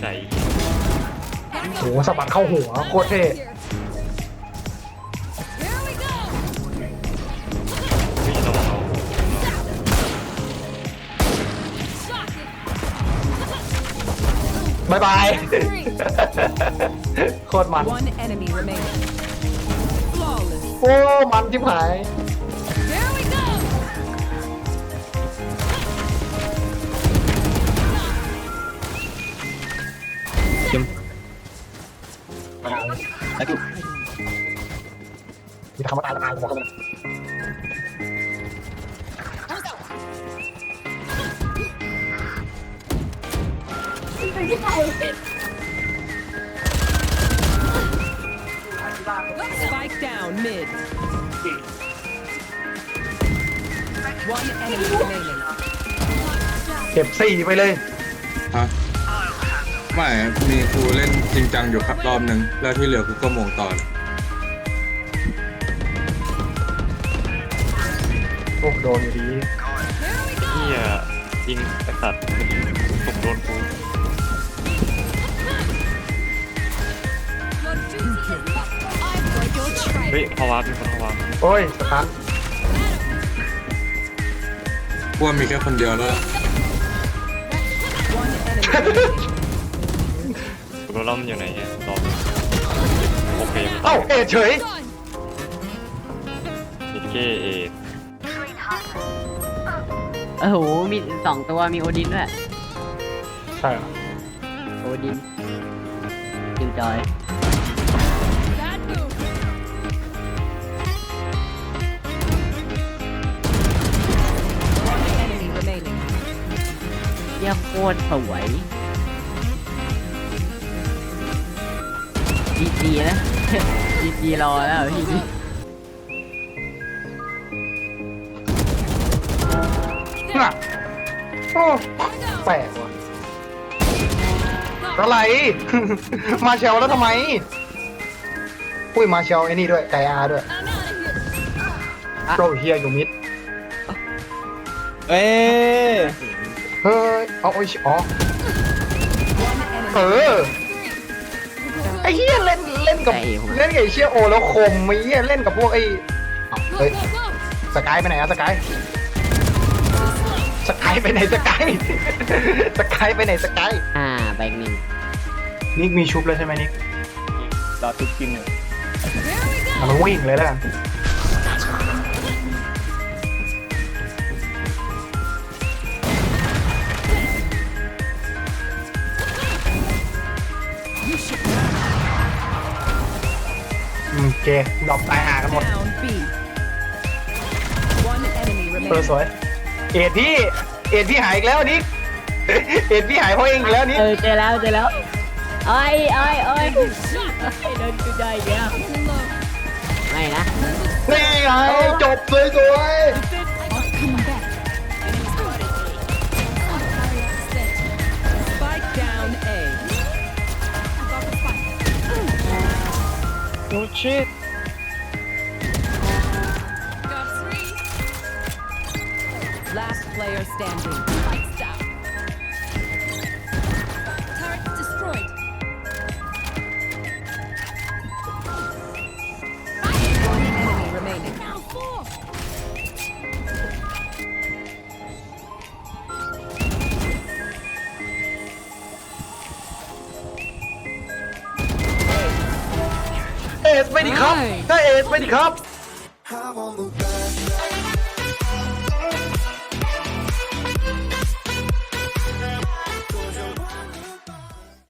ใจโหสะบัดเข้าหัวโคตรเท่วิ่งต้องเอาบายบาย โคตรมัน One enemy remaining. Flawless. โอ้มันชิบหายไอ้กูมีคำว่าตายละตายบอกกันเลย Spike down mid. One enemy remaining. เก็บสี่ไปเลย ฮะไม่มีกูเล่นจริงจังอยู่ครับรอบหนึ่งแล้วที่เหลือกูก็มงต่อเลยโอ้โดนอยู่ดี เฮียยิงไอ้สัตว์มันยิงตกโดนกู เฮ้ยพอวาร์ปมีคนพอวาร์ปโอ้ยสตาร์ทกูว่ามีแค่คนเดียวแล้วล่ะ One enemy remaining. กูรู้แล้วมันอยู่ไหนเนี่ยรอโอเคมันตาเอ้ายเอ็ดเฉยมิดเก้เอทโอ้โห มีสองตัว มีโอดินด้วย ใช่เหรอโอดินคิวจอย ยี่ยโคตรสวยจีจีนะจีจีรอแล้วพี่น่ะโอ้แปลกว่ะอะไร มาเชลแล้วทำไมอุ้ยมาเชลไอ้นี่ด้วยไก่อาด้วยโปรเฮียอยู่มิดเอ้ยเฮ้ย เอาโอ้ยอ๋อ One เอ enemy. อไอ้เฮียเล่นเล่นกับไอ้ผม เล่นกับไอ้เชี่ยโอแล้วคมไอ้เฮียเล่นกับพวกไอ้เอ้าเฮ้ยสกายไปไหนอะสกายสกายไปไหนสกายสกายไปไหนสกายอ่าแบงค์หนึ่งนิกมีชุบแล้วใช่ไหมนิกรอทุกกินหนึ่งมันวิ่งเลยแล้วกัน เคดรอปตายหากันหมด Down B. One enemy เออ remaining. สวย เอ็ดพี่ เอ็ดพี่หายอีกแล้วนิกเอ็ดพี่หายเพราะเองอีกแล้วนิกเออเจอแล้วเจอแล้วโอ้ยโอ้ยโอ้ยโอ้ยโดนคิวจอยอีกแล้วไม่นะนี่ไงจบเลยสวย โอ้ชิต Last player standing. สไปดีครับ ถ้าเอสไปดีครับ